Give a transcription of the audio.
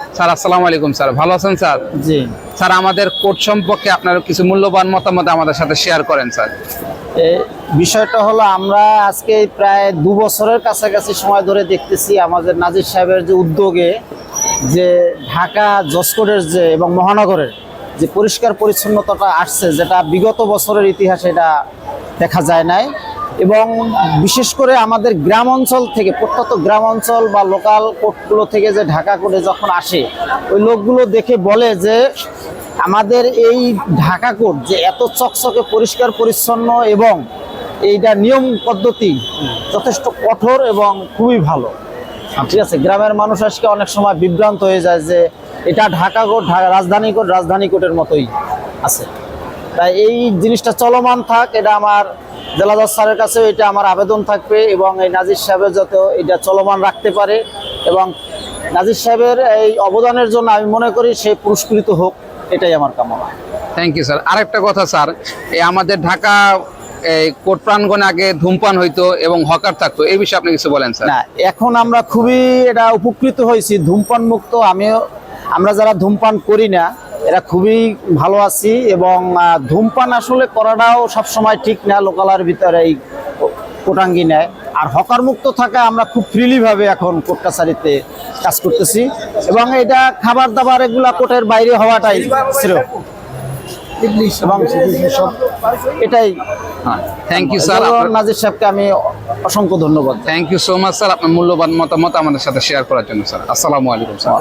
Sir আসসালামু আলাইকুম sir. ভালো আছেন স্যার? জি। স্যার আমাদের কোর্ট সম্পর্কে আপনার কিছু মূল্যবান মতামত আমাদের সাথে শেয়ার করেন স্যার। বিষয়টা হলো আমরা আজকে প্রায় দু বছরের কাছাকাছি সময় ধরে দেখতেছি আমাদের নাজির সাহেবের যে উদ্যোগে যে ঢাকা জসকোটের যে এবং মহানগরের যে পরিষ্কার পরিচ্ছন্নতাটা আসছে যেটা বিগত বছরের ইতিহাসে এটা দেখা যায় নাই। এবং বিশেষ করে আমাদের গ্রাম অঞ্চল থেকে, প্রত্যন্ত গ্রাম অঞ্চল বা লোকাল কোর্টগুলো থেকে যে ঢাকা কোর্টে যখন আসে, ওই লোকগুলো দেখে বলে যে, আমাদের এই ঢাকা কোর্ট যে এত চকচকে, পরিষ্কার, পরিচ্ছন্ন এবং এইটা নিয়ম পদ্ধতি যথেষ্ট কঠোর এবং খুবই ভালো। ঠিক আছে, গ্রামের মানুষ আজকে অনেক সময় বিভ্রান্ত হয়ে যায় যে, এটা ঢাকা কোর্ট রাজধানী কোর্ট রাজধানী কোর্টের মতোই আছে। তাই এই জিনিসটা চলমান থাক, এটা আমার জেলা জজ স্যারের কাছেও এটা আমার আবেদন থাকবে এবং এই নাজির সাহেবের যাতে এটা চলমান রাখতে পারে এবং নাজির সাহেবের এই অবদানের জন্য আমি মনে করি সে পুরস্কৃত হোক এটাই আমার কামনা। থ্যাংক ইউ স্যার আরেকটা কথা স্যার এই আমাদের ঢাকা এই কোর্ট প্রাঙ্গণে আগে ধূমপান হইতো এবং হকার থাকতো এই বিষয়ে আপনি কিছু বলেন স্যার না এখন আমরা খুবই এটা উপকৃত হয়েছি ধূমপান মুক্ত আমিও আমরা যারা ধূমপান করি না এরা খুবই ভালো আছি এবং ধূমপান আসলে করাটাও সবসময় ঠিক না লোকালার ভিতরে এই কোটাঙ্গি নেয়। আর হকার মুক্ত থাকা আমরা খুব ফ্রিলি ভাবে এখন কোর্ট কাছারিতে কাজ করতেছি। এবং এটা খাবার দাবার এগুলা কোর্টের বাইরে হওয়াটাই শ্রেয়। এবং এটাই। থ্যাংক ইউ স্যার নাজির সাহেবকে আমি অসংখ্য ধন্যবাদ। Thank you so much sir আপনার মূল্যবান মতামত আমাদের সাথে শেয়ার করার জন্য স্যার আসসালামু আলাইকুম স্যার